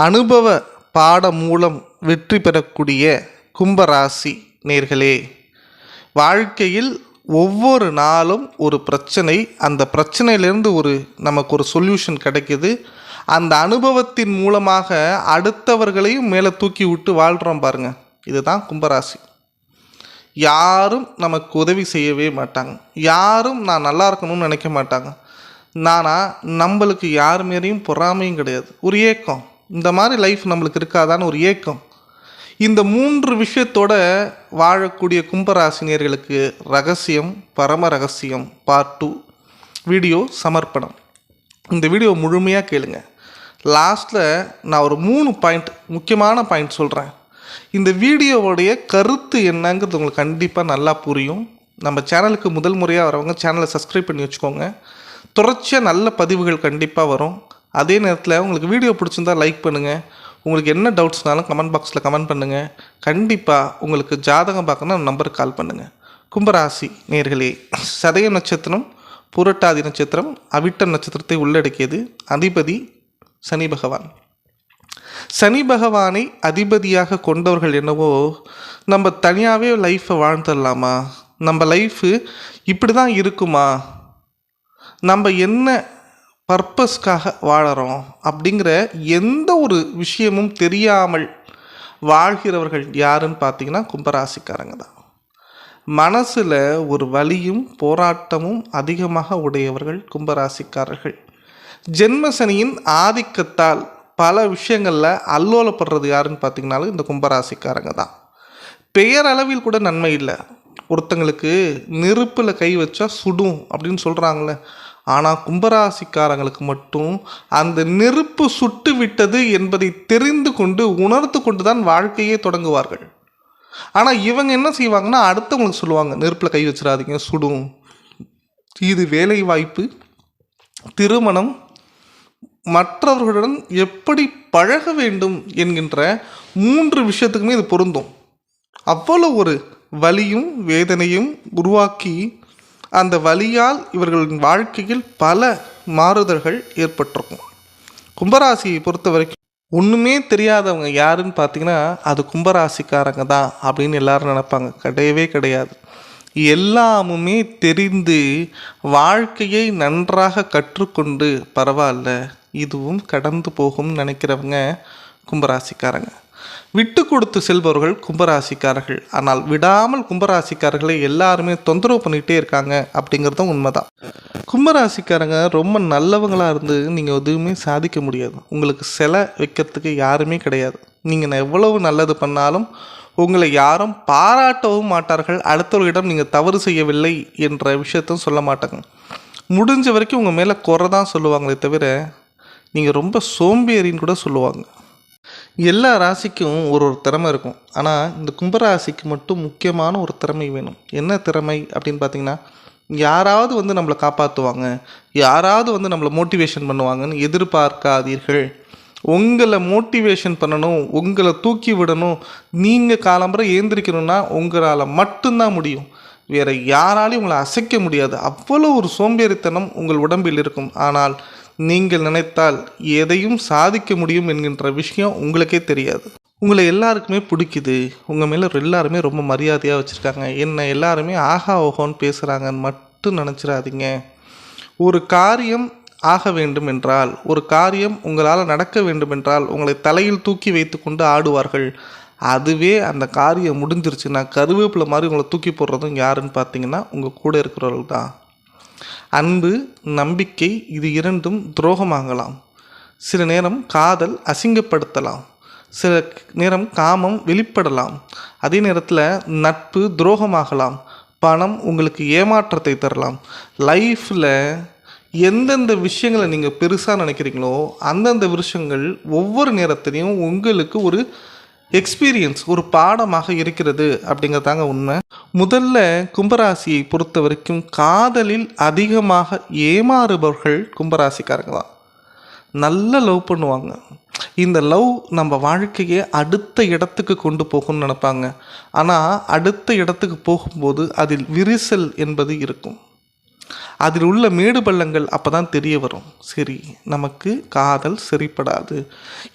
அனுபவ பாடம் மூலம் வெற்றி பெறக்கூடிய கும்பராசி நேர்களே வாழ்க்கையில் ஒவ்வொரு நாளும் ஒரு பிரச்சனை அந்த பிரச்சனையிலேருந்து ஒரு நமக்கு ஒரு சொல்யூஷன் கிடைக்குது. அந்த அனுபவத்தின் மூலமாக அடுத்தவர்களையும் மேலே தூக்கி விட்டு வாழ்கிறோம் பாருங்க. இதுதான் கும்பராசி. யாரும் நமக்கு உதவி செய்யவே மாட்டாங்க. யாரும் நான் நல்லா இருக்கணும்னு நினைக்க மாட்டாங்க. நானா நம்மளுக்கு யார் மேலேயும் பொறாமையும் கிடையாது. ஒரு ஏக்கம். இந்த மாதிரி லைஃப் நம்மளுக்கு இருக்காதான்னு ஒரு ஏக்கம். இந்த மூன்று விஷயத்தோட வாழக்கூடிய கும்பராசினியர்களுக்கு ரகசியம் பரம ரகசியம் பார்ட் டூ வீடியோ சமர்ப்பணம். இந்த வீடியோ முழுமையாக கேளுங்க. லாஸ்ட்டில் நான் ஒரு மூணு பாயிண்ட் முக்கியமான பாயிண்ட் சொல்கிறேன் இந்த வீடியோவுடைய கருத்து என்னங்கிறது உங்களுக்கு கண்டிப்பாக நல்லா புரியும். நம்ம சேனலுக்கு முதல் முறையாக வரவங்க சேனலை சப்ஸ்கிரைப் பண்ணி வச்சுக்கோங்க. தொடர்ச்சியாக நல்ல பதிவுகள் கண்டிப்பாக வரும். அதே நேரத்தில் உங்களுக்கு வீடியோ பிடிச்சிருந்தா லைக் பண்ணுங்கள் உங்களுக்கு என்ன டவுட்ஸ்னாலும் கமெண்ட் பாக்ஸில் கமெண்ட் பண்ணுங்கள் கண்டிப்பாக உங்களுக்கு ஜாதகம் பார்க்கணும் நம்பருக்கு கால் பண்ணுங்கள் கும்பராசி நேர்களே சதய நட்சத்திரம் புரட்டாதி நட்சத்திரம் அவிட்ட நட்சத்திரத்தை உள்ளடக்கியது அதிபதி சனி பகவான். சனி பகவானை அதிபதியாக கொண்டவர்கள் என்னவோ நம்ம தனியாகவே லைஃப்பை வாழ்ந்துடலாமா? நம்ம லைஃபு இப்படி தான் இருக்குமா? நம்ம என்ன பர்பஸ்க்காக வாழறோம் அப்படிங்கிற எந்த ஒரு விஷயமும் தெரியாமல் வாழ்கிறவர்கள் யாருன்னு பார்த்தீங்கன்னா கும்பராசிக்காரங்க தான். மனசில் ஒரு வலியும் போராட்டமும் அதிகமாக உடையவர்கள் கும்பராசிக்காரர்கள். ஜென்மசனியின் ஆதிக்கத்தால் பல விஷயங்களில் அல்லோலப்படுறது யாருன்னு பார்த்தீங்கனாலும் இந்த கும்பராசிக்காரங்க தான். பெயரளவில் கூட நன்மை இல்லை. ஒருத்தங்களுக்கு நெருப்பில் கை வச்சா சுடும் அப்படின்னு சொல்கிறாங்களே ஆனால் கும்பராசிக்காரங்களுக்கு மட்டும் அந்த நெருப்பு சுட்டு விட்டது என்பதை தெரிந்து கொண்டு உணர்ந்து கொண்டு தான் வாழ்க்கையே தொடங்குவார்கள். ஆனால் இவங்க என்ன செய்வாங்கன்னா அடுத்தவங்களுக்கு சொல்லுவாங்க நெருப்பில் கை வச்சிடாதீங்க சுடும். இது வேலை வாய்ப்பு திருமணம். மற்றவர்களுடன் எப்படி பழக வேண்டும் என்கின்ற மூன்று விஷயத்துக்குமே இது பொருந்தும். அவ்வளோ ஒரு வலியும் வேதனையும் உருவாக்கி அந்த வழியால் இவர்களின் வாழ்க்கையில் பல மாறுதல்கள் ஏற்பட்டிருக்கும். கும்பராசியை பொறுத்த வரைக்கும் ஒன்றுமே தெரியாதவங்க யாருன்னு பார்த்தீங்கன்னா அது கும்பராசிக்காரங்க தான் அப்படின்னு எல்லாரும் நினைப்பாங்க. கிடையவே கிடையாது. எல்லாமுமே தெரிந்து வாழ்க்கையை நன்றாக கற்றுக்கொண்டு பரவாயில்ல இதுவும் கடந்து போகும்னு நினைக்கிறவங்க கும்பராசிக்காரங்க. விட்டு கொடுத்து செல்பவர்கள் கும்பராசிக்காரர்கள். ஆனால் விடாமல் கும்பராசிக்காரர்களை எல்லாருமே தொந்தரவு பண்ணிகிட்டே இருக்காங்க அப்படிங்கிறதும் உண்மைதான். கும்பராசிக்காரங்க ரொம்ப நல்லவங்களாக இருந்து நீங்கள் எதுவுமே சாதிக்க முடியாது. உங்களுக்கு சிலை வைக்கிறதுக்கு யாருமே கிடையாது. நீங்கள் எவ்வளவு நல்லது பண்ணாலும் உங்களை யாரும் பாராட்டவும் மாட்டார்கள். அடுத்தவர்களிடம் நீங்கள் தவறு செய்யவில்லை என்ற விஷயத்தும் சொல்ல மாட்டாங்க. முடிஞ்ச வரைக்கும் உங்கள் மேலே குறை தான் சொல்லுவாங்களே தவிர நீங்கள் ரொம்ப சோம்பேறின்னு கூட சொல்லுவாங்க. எல்லா ராசிக்கும் ஒரு ஒரு திறமை இருக்கும். ஆனால் இந்த கும்பராசிக்கு மட்டும் முக்கியமான ஒரு திறமை வேணும். என்ன திறமை அப்படின்னு பார்த்தீங்கன்னா யாராவது வந்து நம்மளை காப்பாற்றுவாங்க யாராவது வந்து நம்மளை மோட்டிவேஷன் பண்ணுவாங்கன்னு எதிர்பார்க்காதீர்கள். உங்களை மோட்டிவேஷன் பண்ணணும் உங்களை தூக்கி விடணும். நீங்கள் காலம்பரை ஏந்திரிக்கணும்னா உங்களால் மட்டும்தான் முடியும். வேறு யாராலையும் உங்களை அசைக்க முடியாது. அவ்வளோ ஒரு சோம்பேறித்தனம் உங்கள் உடம்பில் இருக்கும். ஆனால் நீங்கள் நினைத்தால் எதையும் சாதிக்க முடியும் என்கின்ற விஷயம் உங்களுக்கே தெரியாது. உங்களை எல்லாருக்குமே பிடிக்குது. உங்கள் மேலே எல்லாருமே ரொம்ப மரியாதையாக வச்சுருக்காங்க. என்ன எல்லாருமே ஆஹா ஓஹோன்னு பேசுகிறாங்கன்னு மட்டும் நினச்சிடாதீங்க. ஒரு காரியம் ஆக வேண்டும் என்றால் ஒரு காரியம் உங்களால் நடக்க வேண்டும் என்றால் உங்களை தலையில் தூக்கி வைத்து கொண்டு ஆடுவார்கள். அதுவே அந்த காரியம் முடிஞ்சிருச்சுன்னா கருவேப்பிலை மாதிரி உங்களை தூக்கி போடுறதும் யாருன்னு பார்த்தீங்கன்னா உங்கள் கூட இருக்கிறவர்கள் தான். அன்பு நம்பிக்கை இது இரண்டும் துரோகமாகலாம். சில நேரம் காதல் அசிங்கப்படுத்தலாம். சில நேரம் காமம் வெளிப்படலாம். அதே நேரத்தில் நட்பு துரோகமாகலாம். பணம் உங்களுக்கு ஏமாற்றத்தை தரலாம். லைஃப்பில் எந்தெந்த விஷயங்களை நீங்கள் பெருசாக நினைக்கிறீங்களோ அந்தந்த விஷயங்கள் ஒவ்வொரு நேரத்துலையும் உங்களுக்கு ஒரு எக்ஸ்பீரியன்ஸ் ஒரு பாடமாக இருக்கிறது அப்படிங்கிறதாங்க உண்மை. முதல்ல கும்பராசியை பொறுத்த வரைக்கும் காதலில் அதிகமாக ஏமாறுபவர்கள் கும்பராசிக்காரங்க தான். நல்ல லவ் பண்ணுவாங்க. இந்த லவ் நம்ம வாழ்க்கையை அடுத்த இடத்துக்கு கொண்டு போகும்னு நினைப்பாங்க. ஆனால் அடுத்த இடத்துக்கு போகும்போது அதில் விரிசல் என்பது இருக்கும். அதில் உள்ள மேடு பள்ளங்கள் அப்போ தான் தெரிய வரும். சரி நமக்கு காதல் சரிப்படாது.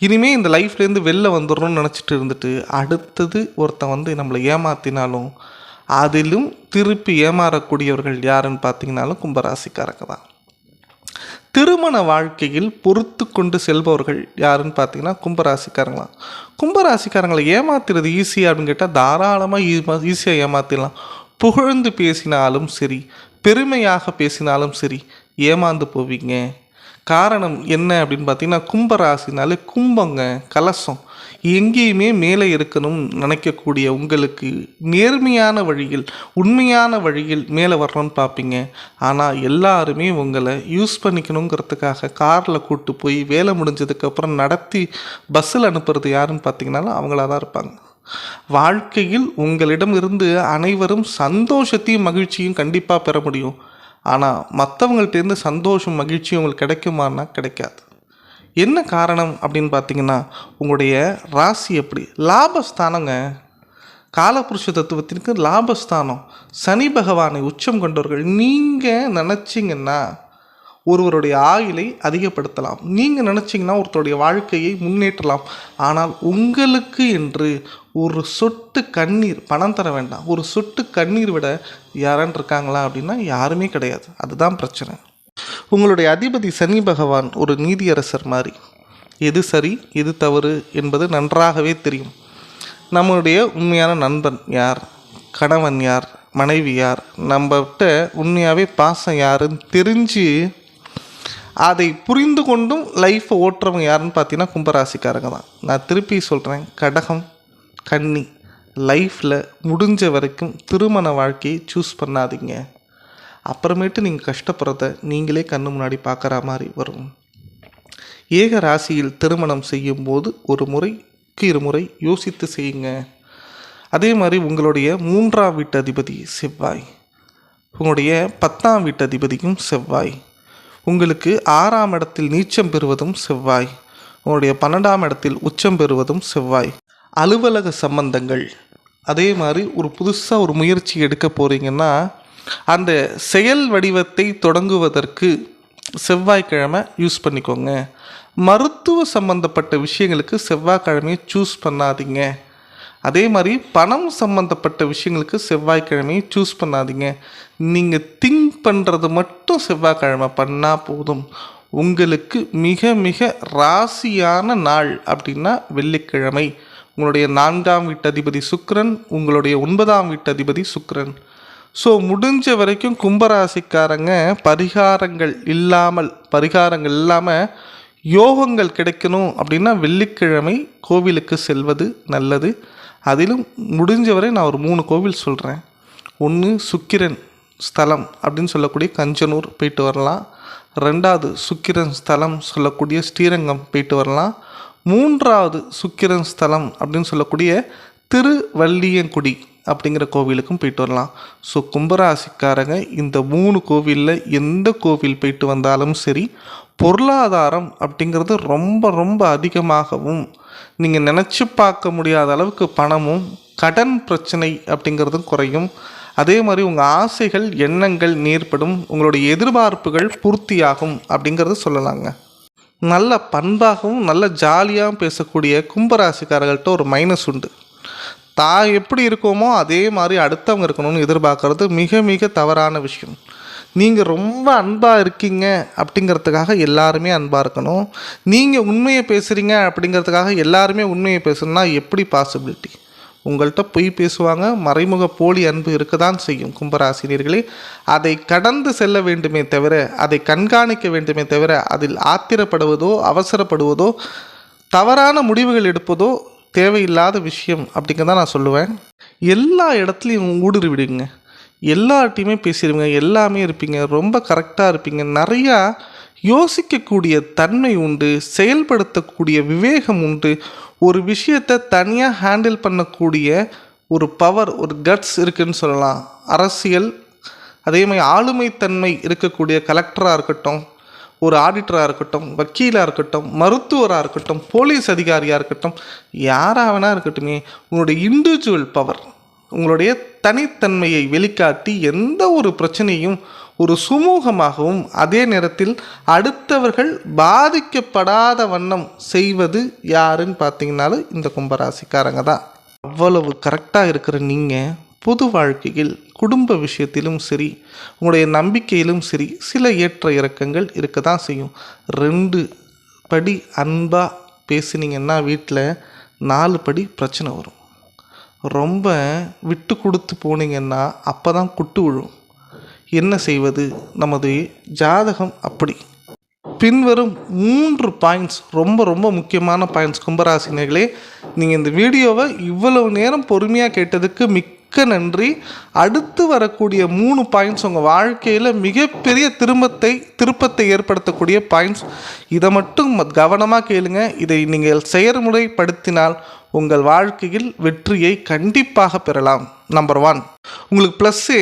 இனிமே இந்த லைஃப்லேருந்து வெளில வந்துடணும்னு நினச்சிட்டு இருந்துட்டு அடுத்தது ஒருத்தன் வந்து நம்மளை ஏமாத்தினாலும் அதிலும் திருப்பி ஏமாறக்கூடியவர்கள் யாருன்னு பார்த்தீங்கன்னாலும் கும்பராசிக்காரங்க தான். திருமண வாழ்க்கையில் பொறுத்து கொண்டு செல்பவர்கள் யாருன்னு பார்த்தீங்கன்னா கும்பராசிக்காரங்களாம் கும்பராசிக்காரங்களை ஏமாத்துறது ஈஸியாக அப்படின்னு கேட்டால் தாராளமாக ஈஸியாக ஏமாத்திடலாம். புகழ்ந்து பேசினாலும் சரி பெருமையாக பேசினாலும் சரி ஏமாந்து போவீங்க. காரணம் என்ன அப்படின்னு பார்த்தீங்கன்னா கும்பராசினாலே கும்பங்க கலசம். எங்கேயுமே மேலே இருக்கணும்னு நினைக்கக்கூடிய உங்களுக்கு நேர்மையான வழியில் உண்மையான வழியில் மேலே வரணும்னு பார்ப்பீங்க. ஆனால் எல்லாருமே உங்களை யூஸ் பண்ணிக்கணுங்கிறதுக்காக காரில் கூட்டு போய் வேலை முடிஞ்சதுக்கப்புறம் நடத்தி பஸ்ஸில் அனுப்புறது யாருன்னு பார்த்தீங்கன்னாலும் அவங்களா தான் இருப்பாங்க. வாழ்க்கையில் உங்களிடம் இருந்து அனைவரும் சந்தோஷத்தையும் மகிழ்ச்சியும் கண்டிப்பாக பெற முடியும். ஆனால் மற்றவங்கள்ட்டேருந்து சந்தோஷம் மகிழ்ச்சியும் உங்களுக்கு கிடைக்குமான்னா கிடைக்காது. என்ன காரணம் அப்படின்னு பார்த்தீங்கன்னா உங்களுடைய ராசி எப்படி? லாபஸ்தானங்க. காலபுருஷ தத்துவத்திற்கு லாபஸ்தானம். சனி பகவானை உச்சம் கொண்டவர்கள். நீங்கள் நினச்சிங்கன்னா ஒருவருடைய ஆயுளை அதிகப்படுத்தலாம். நீங்கள் நினச்சிங்கன்னா ஒருத்தருடைய வாழ்க்கையை முன்னேற்றலாம். ஆனால் உங்களுக்கு என்று ஒரு சொட்டு கண்ணீர் பணம் தர வேண்டாம். ஒரு சொட்டு கண்ணீர் விட யாரான் இருக்காங்களா அப்படின்னா யாருமே கிடையாது. அதுதான் பிரச்சனை. உங்களுடைய அதிபதி சனி பகவான் ஒரு நீதியரசர் மாதிரி. எது சரி எது தவறு என்பது நன்றாகவே தெரியும். நம்மளுடைய உண்மையான நண்பன் யார்? கணவன் யார்? மனைவி யார்? நம்மகிட்ட உண்மையாகவே பாசம் யாருன்னு தெரிஞ்சு அதை புரிந்து கொண்டும் லைஃப்பை ஓட்டுறவங்க யாருன்னு பார்த்தீங்கன்னா கும்பராசிக்காரங்க தான். நான் திருப்பி சொல்கிறேன் கடகம். கன்னி லைஃப்பில் முடிஞ்ச வரைக்கும் திருமண வாழ்க்கையை சூஸ் பண்ணாதீங்க. அப்புறமேட்டு நீங்கள் கஷ்டப்படுறத நீங்களே கண்ணு முன்னாடி பார்க்குற மாதிரி வரும். ஏக ராசியில் திருமணம் செய்யும்போது ஒரு முறைக்கு இருமுறை யோசித்து செய்யுங்க. அதே மாதிரி உங்களுடைய மூன்றாம் வீட்டு அதிபதி செவ்வாய். உங்களுடைய பத்தாம் வீட்டு அதிபதியும் செவ்வாய். உங்களுக்கு ஆறாம் இடத்தில் நீச்சம் பெறுவதும் செவ்வாய். உங்களுடைய பன்னெண்டாம் இடத்தில் உச்சம் பெறுவதும் செவ்வாய். அலுவலக சம்பந்தங்கள். அதே மாதிரி ஒரு புதுசாக ஒரு முயற்சி எடுக்க போகிறீங்கன்னா அந்த செயல் வடிவத்தை தொடங்குவதற்கு செவ்வாய்க்கிழமை யூஸ் பண்ணிக்கோங்க. மருத்துவ சம்பந்தப்பட்ட விஷயங்களுக்கு செவ்வாய்க்கிழமையை சூஸ் பண்ணாதீங்க. அதே மாதிரி பணம் சம்மந்தப்பட்ட விஷயங்களுக்கு செவ்வாய்க்கிழமையை சூஸ் பண்ணாதீங்க. நீங்கள் திங்க் பண்ணுறது மட்டும் செவ்வாய்க்கிழமை பண்ணால் போதும். உங்களுக்கு மிக மிக ராசியான நாள் அப்படின்னா வெள்ளிக்கிழமை. உங்களுடைய நான்காம் வீட்டதிபதி சுக்ரன் உங்களுடைய ஒன்பதாம் வீட்டதிபதி சுக்ரன் ஸோ முடிஞ்ச வரைக்கும் கும்பராசிக்காரங்க பரிகாரங்கள் இல்லாமல் பரிகாரங்கள் இல்லாமல் யோகங்கள் கிடைக்கணும் அப்படின்னா வெள்ளிக்கிழமை கோவிலுக்கு செல்வது நல்லது. அதிலும் முடிஞ்ச வரை நான் ஒரு மூணு கோவில் சொல்கிறேன் ஒன்று சுக்கிரன் ஸ்தலம் அப்படின்னு சொல்லக்கூடிய கஞ்சனூர் போயிட்டு வரலாம். ரெண்டாவது சுக்கிரன் ஸ்தலம் சொல்லக்கூடிய ஸ்ரீரங்கம் போயிட்டு வரலாம். மூன்றாவது சுக்கிரன் ஸ்தலம் அப்படின்னு சொல்லக்கூடிய திருவல்லியங்குடி அப்படிங்கிற கோவிலுக்கும் போயிட்டு வரலாம். ஸோ கும்பராசிக்காரங்க இந்த மூணு கோவிலில் எந்த கோவில் போயிட்டு வந்தாலும் சரி பொருளாதாரம் அப்படிங்கிறது ரொம்ப ரொம்ப அதிகமாகவும் நீங்கள் நினச்சி பார்க்க முடியாத அளவுக்கு பணமும் கடன் பிரச்சனை அப்படிங்கிறதும் குறையும். அதே மாதிரி உங்கள் ஆசைகள் எண்ணங்கள் நேர்படும் உங்களுடைய எதிர்பார்ப்புகள் பூர்த்தியாகும் அப்படிங்கிறது சொல்லலாங்க. நல்ல பண்பாகவும் நல்ல ஜாலியாகவும் பேசக்கூடிய கும்பராசிக்காரர்கள்ட்ட ஒரு மைனஸ் உண்டு. தான் எப்படி இருக்கோமோ அதே மாதிரி அடுத்தவங்க இருக்கணும்னு எதிர்பார்க்கறது மிக மிக தவறான விஷயம். நீங்கள் ரொம்ப அன்பாக இருக்கீங்க அப்படிங்கிறதுக்காக எல்லாருமே அன்பாக இருக்கணும். நீங்கள் உண்மையை பேசுகிறீங்க அப்படிங்கிறதுக்காக எல்லாருமே உண்மையை பேசணும்னா எப்படி பாசிபிலிட்டி உங்கள்கிட்ட பொய் பேசுவாங்க மறைமுக போலி அன்பு இருக்க தான் செய்யும் கும்பராசினியர்களே. அதை கடந்து செல்ல வேண்டுமே தவிர அதை கண்காணிக்க வேண்டுமே தவிர அதில் ஆத்திரப்படுவதோ அவசரப்படுவதோ தவறான முடிவுகள் எடுப்பதோ தேவையில்லாத விஷயம் அப்படிங்கிறத நான் சொல்லுவேன். எல்லா இடத்துலையும் ஊடுருவிடுங்க எல்லார்ட்டையுமே பேசிடுவீங்க எல்லாமே இருப்பீங்க ரொம்ப கரெக்டாக இருப்பீங்க. நிறையா யோசிக்கக்கூடிய தன்மை உண்டு செயல்படுத்தக்கூடிய விவேகம் உண்டு. ஒரு விஷயத்தை தனியாக ஹேண்டில் பண்ணக்கூடிய ஒரு பவர் ஒரு கட்ஸ் இருக்குன்னு சொல்லலாம். அரசியல் அதே மாதிரி ஆளுமைத்தன்மை இருக்கக்கூடிய கலெக்டராக இருக்கட்டும் ஒரு ஆடிட்டராக இருக்கட்டும் வக்கீலாக இருக்கட்டும் மருத்துவராக இருக்கட்டும் போலீஸ் அதிகாரியாக இருக்கட்டும் யாராக வேணா இருக்கட்டுமே உங்களுடைய இண்டிவிஜுவல் பவர் உங்களுடைய தனித்தன்மையை வெளிக்காட்டி எந்த ஒரு பிரச்சனையும் ஒரு சுமூகமாகவும் அதே நேரத்தில் அடுத்தவர்கள் பாதிக்கப்படாத வண்ணம் செய்வது யாருன்னு பார்த்தீங்கனாலும் இந்த கும்பராசிக்காரங்க தான். அவ்வளவு கரெக்டாக இருக்கிற நீங்கள் பொது வாழ்க்கையில் குடும்ப விஷயத்திலும் சரி உங்களுடைய நம்பிக்கையிலும் சரி சில ஏற்ற இறக்கங்கள் இருக்க தான் செய்யும். ரெண்டு படி அன்பாக பேசினீங்கன்னா வீட்டில் நாலு படி பிரச்சனை வரும். ரொம்ப விட்டு கொடுத்து போனீங்கன்னா அப்போ தான் குட்டு விழும். என்ன செய்வது? நமது ஜாதகம் அப்படி. பின்வரும் மூன்று பாயிண்ட்ஸ் ரொம்ப ரொம்ப முக்கியமான பாயிண்ட்ஸ் கும்பராசினர்களே நீங்கள் இந்த வீடியோவை இவ்வளவு நேரம் பொறுமையாக கேட்டதுக்கு மிக்க நன்றி. அடுத்து வரக்கூடிய மூணு பாயிண்ட்ஸ் உங்கள் வாழ்க்கையில் மிகப்பெரிய திரும்பத்தை திருப்பத்தை ஏற்படுத்தக்கூடிய பாயிண்ட்ஸ் இதை மட்டும் கவனமாக கேளுங்க. இதை நீங்கள் செயல்முறைப்படுத்தினால் உங்கள் வாழ்க்கையில் வெற்றியை கண்டிப்பாக பெறலாம். நம்பர் ஒன் உங்களுக்கு ப்ளஸ்ஸே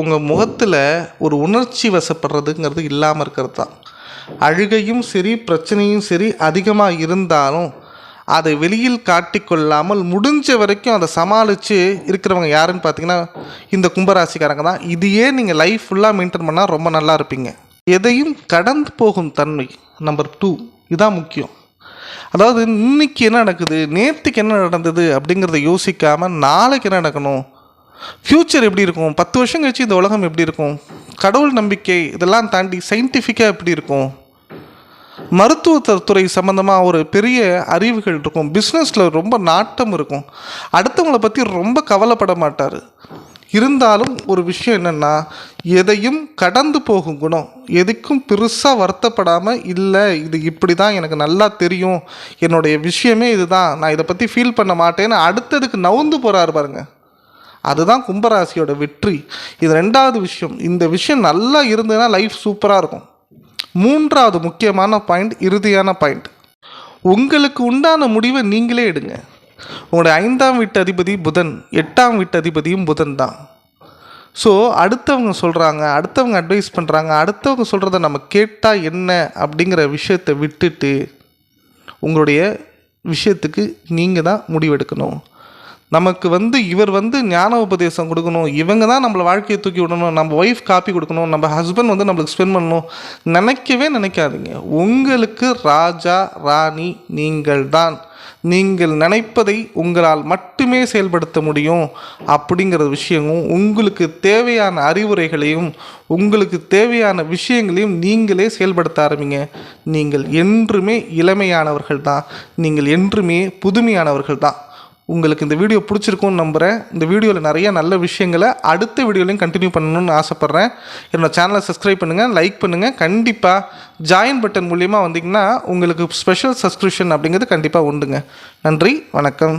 உங்கள் முகத்தில் ஒரு உணர்ச்சி வசப்படுறதுங்கிறது இல்லாமல் இருக்கிறது தான் அழுகையும் சரி பிரச்சனையும் சரி அதிகமாக இருந்தாலும் அதை வெளியில் காட்டிக்கொள்ளாமல் முடிஞ்ச வரைக்கும் அதை சமாளித்து இருக்கிறவங்க யாருன்னு பார்த்தீங்கன்னா இந்த கும்பராசிக்காரங்க தான். இதையே நீங்கள் லைஃப் ஃபுல்லாக மெயின்டைன் பண்ணால் ரொம்ப நல்லா இருப்பீங்க. எதையும் கடந்து போகும் தன்மை. நம்பர் டூ இதான் முக்கியம். அதாவது இன்னைக்கு என்ன நடக்குது? நேற்றுக்கு என்ன நடந்தது அப்படிங்கிறத யோசிக்காமல் நாளைக்கு என்ன நடக்கணும்? ஃப்யூச்சர் எப்படி இருக்கும்? பத்து வருஷம் கழிச்சு இந்த உலகம் எப்படி இருக்கும்? கடவுள் நம்பிக்கை இதெல்லாம் தாண்டி சயின்டிஃபிக்காக எப்படி இருக்கும்? மருத்துவத்துறை சம்மந்தமாக ஒரு பெரிய அறிவுகள் இருக்கும். பிஸ்னஸில் ரொம்ப நாட்டம் இருக்கும். அடுத்தவங்களை பற்றி ரொம்ப கவலைப்பட மாட்டார். இருந்தாலும் ஒரு விஷயம் என்னென்னா எதையும் கடந்து போகும் குணம் எதுக்கும் பெருசாக வருத்தப்படாமல் இல்லை இது இப்படி தான் எனக்கு நல்லா தெரியும். என்னுடைய விஷயமே இதுதான். நான் இதை பற்றி ஃபீல் பண்ண மாட்டேன்னு அடுத்ததுக்கு நவுந்து போகிறாரு பாருங்க. அதுதான் கும்பராசியோட வெற்றி. இது ரெண்டாவது விஷயம். இந்த விஷயம் நல்லா இருந்ததுன்னா லைஃப் சூப்பராக இருக்கும். மூன்றாவது முக்கியமான பாயிண்ட் இறுதியான பாயிண்ட் உங்களுக்கு உண்டான முடிவை நீங்களே எடுங்க. உங்களுடைய ஐந்தாம் வீட்டு அதிபதி புதன் எட்டாம் வீட்டு அதிபதியும் புதன் தான். ஸோ அடுத்தவங்க சொல்கிறாங்க அடுத்தவங்க அட்வைஸ் பண்ணுறாங்க அடுத்தவங்க சொல்கிறத நம்ம கேட்டால் என்ன அப்படிங்கிற விஷயத்தை விட்டுட்டு உங்களுடைய விஷயத்துக்கு நீங்கள் தான் முடிவெடுக்கணும். நமக்கு வந்து இவர் வந்து ஞான உபதேசம் கொடுக்கணும் இவங்க தான் நம்மளை வாழ்க்கையை தூக்கி விடணும் நம்ம ஒய்ஃப் காப்பி கொடுக்கணும் நம்ம ஹஸ்பண்ட் வந்து நம்மளுக்கு ஸ்பெண்ட் பண்ணணும். நினைக்கவே நினைக்காதீங்க. உங்களுக்கு ராஜா ராணி நீங்கள் தான். நீங்கள் நினைப்பதை உங்களால் மட்டுமே செயல்படுத்த முடியும் அப்படிங்கிற விஷயமும் உங்களுக்கு தேவையான அறிவுரைகளையும் உங்களுக்கு தேவையான விஷயங்களையும் நீங்களே செயல்படுத்த ஆரம்பிங்க. நீங்கள் என்றுமே இளமையானவர்கள் தான் நீங்கள் என்றுமே புதுமையானவர்கள் தான் உங்களுக்கு இந்த வீடியோ பிடிச்சிருக்கும்னு நம்புகிறேன் இந்த வீடியோவில் நிறைய நல்ல விஷயங்களை அடுத்த வீடியோலையும் கண்டினியூ பண்ணணும்னு ஆசைப்பட்றேன். என்னோட சேனலை சப்ஸ்கிரைப் பண்ணுங்கள் லைக் பண்ணுங்கள் கண்டிப்பாக ஜாயின் பட்டன் மூலியமாக வந்தீங்கன்னா உங்களுக்கு ஸ்பெஷல் சப்ஸ்கிரிப்ஷன் அப்படிங்கிறது கண்டிப்பாக உண்டுங்க. நன்றி வணக்கம்.